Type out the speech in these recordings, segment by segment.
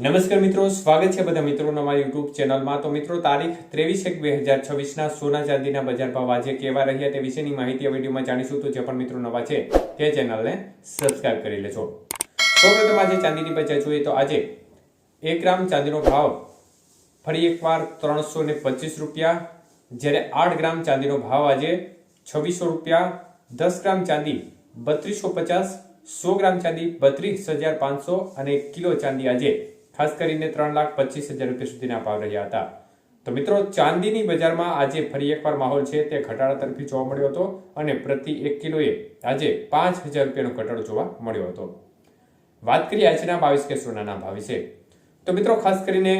નમસ્કાર મિત્રો, સ્વાગત છે બધા મિત્રોના અમારી યુટ્યુબ ચેનલમાં. તો મિત્રો, તારીખ ત્રેવીસ એક બે હજાર છવ્વીસના સોના ચાંદીના બજાર ભાવ આજે કેવા રહ્યા તે વિશેની માહિતી આ વિડીયોમાં જાણીશું. તો જે પણ મિત્રો નવા છે તે ચેનલને સબસ્ક્રાઇબ કરી લેજો. સૌપ્રથમ આજે ચાંદીની બજાર જોઈએ તો આજે એક ગ્રામ ચાંદીનો ભાવ ફરી એકવાર ત્રણસો ને પચીસ રૂપિયા. જ્યારે આઠ ગ્રામ ચાંદીનો ભાવ આજે છવ્વીસો રૂપિયા. દસ ગ્રામ ચાંદી બત્રીસો પચાસ. સો ગ્રામ ચાંદી બત્રીસ હજાર પાંચસો અને કિલો ચાંદી આજે ખાસ કરીને ત્રણ લાખ પચીસ હજાર રૂપિયા સુધીના ભાવ રહ્યા હતા. તો મિત્રો, ચાંદીની બજારમાં આજે ફરી એકવાર માહોલ છે. તે ઘટાડા તરફી જોવા મળ્યો હતો અને પ્રતિ એક કિલોએ આજે પાંચ હજાર રૂપિયાનો ઘટાડો જોવા મળ્યો હતો. વાત કરીએ આજના બાવીસ કે સોનાના ભાવ વિશે. તો મિત્રો, ખાસ કરીને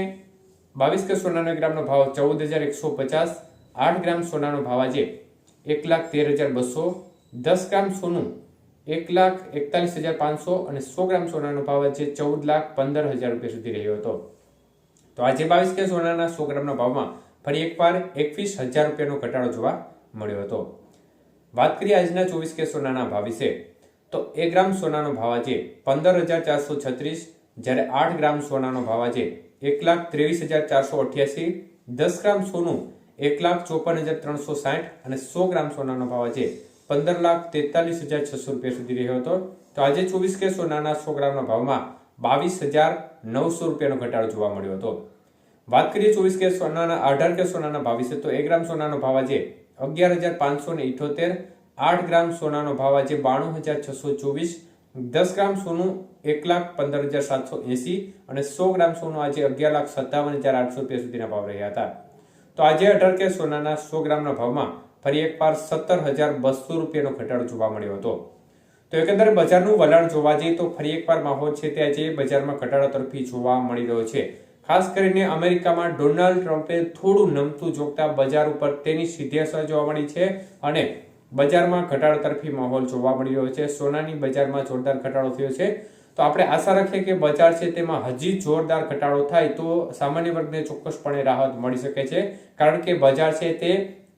બાવીસ કે સોનાનો ગ્રામનો ભાવ ચૌદ હજાર એકસો પચાસ, આઠ ગ્રામ સોનાનો ભાવ આજે એક લાખ તેર હજાર બસો, દસ ગ્રામ સોનું એક લાખ એકતાલીસ હજાર પાંચસો અને સો ગ્રામ સોનાનો ભાવ છે ચૌદ લાખ પંદર હજાર રૂપિયા સુધી રહ્યો હતો. તો આજે બાવીસ કે સોનાના સો ગ્રામના ભાવમાં ફરી એકવાર એકવીસ હજાર રૂપિયાનો ઘટાડો જોવા મળ્યો હતો. વાત કરીએ આજના ચોવીસ કે સોનાના ભાવ વિશે. તો એક ગ્રામ સોનાનો ભાવ આજે પંદર હજાર ચારસો છત્રીસ, જ્યારે આઠ ગ્રામ સોનાનો ભાવ આજે એક લાખ ત્રેવીસ હજાર ચારસો અઠ્યાસી, દસ ગ્રામ સોનું એક લાખ ચોપન હજાર ત્રણસો સાઠ અને સો ગ્રામ સોનાનો ભાવ આજે પંદર લાખ તેતાલીસ હજાર છસો રૂપિયા સુધી રહ્યો હતો. તો આજે ચોવીસ કે સોનાના સો ગ્રામના ભાવમાં બાવીસ હજાર નવસો રૂપિયાનો ઘટાડો જોવા મળ્યો હતો. વાત કરીએ ચોવીસ કે સોનાના અઢાર કે સોનાના ભાવ વિશે, તો એક ગ્રામ સોનાનો ભાવ આજે અગિયાર હજાર પાંચસો ને ઇઠોતેર આઠ ગ્રામ સોનાનો ભાવ આજે બાણું હજાર છસો ચોવીસ, દસ ગ્રામ સોનું એક લાખ પંદર હજાર સાતસો એસી અને સો ગ્રામ સોનું આજે અગિયાર લાખ સત્તાવન હજાર આઠસો રૂપિયા સુધીના ભાવ રહ્યા હતા. તો આજે અઢાર કે સોનાના સો ગ્રામના ભાવમાં ફરી એકવાર સત્તર હજાર બસો રૂપિયાનો ઘટાડો જોવા મળ્યો હતો. તો એકંદરે બજારનું વલણ જોવા જઈએ તો ફરી એકવાર માહોલ છે તે આજે બજારમાં ઘટાડો તરફી જોવા મળી રહ્યો છે. ખાસ કરીને અમેરિકામાં ડોનાલ્ડ ટ્રમ્પે થોડું નમતું જોગતા બજાર ઉપર તેની સીધી અસર જોવા મળી છે અને બજારમાં ઘટાડો તરફી માહોલ જોવા મળી રહ્યો છે. સોનાની બજારમાં જોરદાર ઘટાડો થયો છે. તો આપણે આશા રાખીએ કે બજાર છે તેમાં હજી જોરદાર ઘટાડો થાય તો સામાન્ય વર્ગને ચોક્કસપણે રાહત મળી શકે છે. કારણ કે બજાર છે તે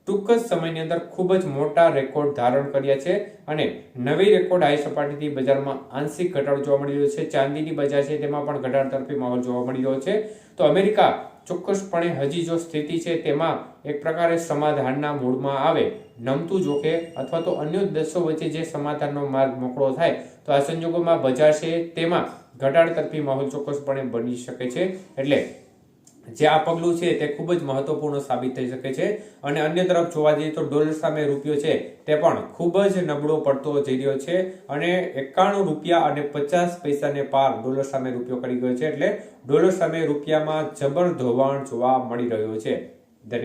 ટૂંક જ સમયની અંદર ખૂબ જ મોટા રેકોર્ડ ધારણ કર્યા છે અને નવી રેકોર્ડ હાઈ સપાટીથી બજારમાં આંશિક ઘટાડો જોવા મળી રહ્યો છે. ચાંદીની બજાર છે, તેમાં પણ ઘટાડ તરફી માહોલ જોવા મળી રહ્યો છે. તો અમેરિકા ચોક્કસપણે હજી જો સ્થિતિ છે, તેમાં એક પ્રકારે સમાધાનના મૂડમાં આવે, નમતું જોકે, અથવા તો અન્ય દેશો વચ્ચે જે સમાધાનનો માર્ગ મોકળો થાય, તો આ સંજોગોમાં બજાર છે, તેમાં ઘટાડ તરફી માહોલ ચોક્કસપણે બની શકે છે. એટલે જે આ પગલું છે તે ખૂબ જ મહત્વપૂર્ણ સાબિત થઈ શકે છે. અને અન્ય તરફ જોવા જઈએ તો ડોલર સામે રૂપિયો છે તે પણ ખૂબ જ નબળો પડતો જઈ રહ્યો છે અને એકાણું રૂપિયા અને પચાસ પૈસાને પાર ડોલર સામે રૂપિયો કરી ગયો છે એટલે ડોલર સામે રૂપિયામાં જબર ધોવાણ જોવા મળી રહ્યો છે. ધન્યવાદ.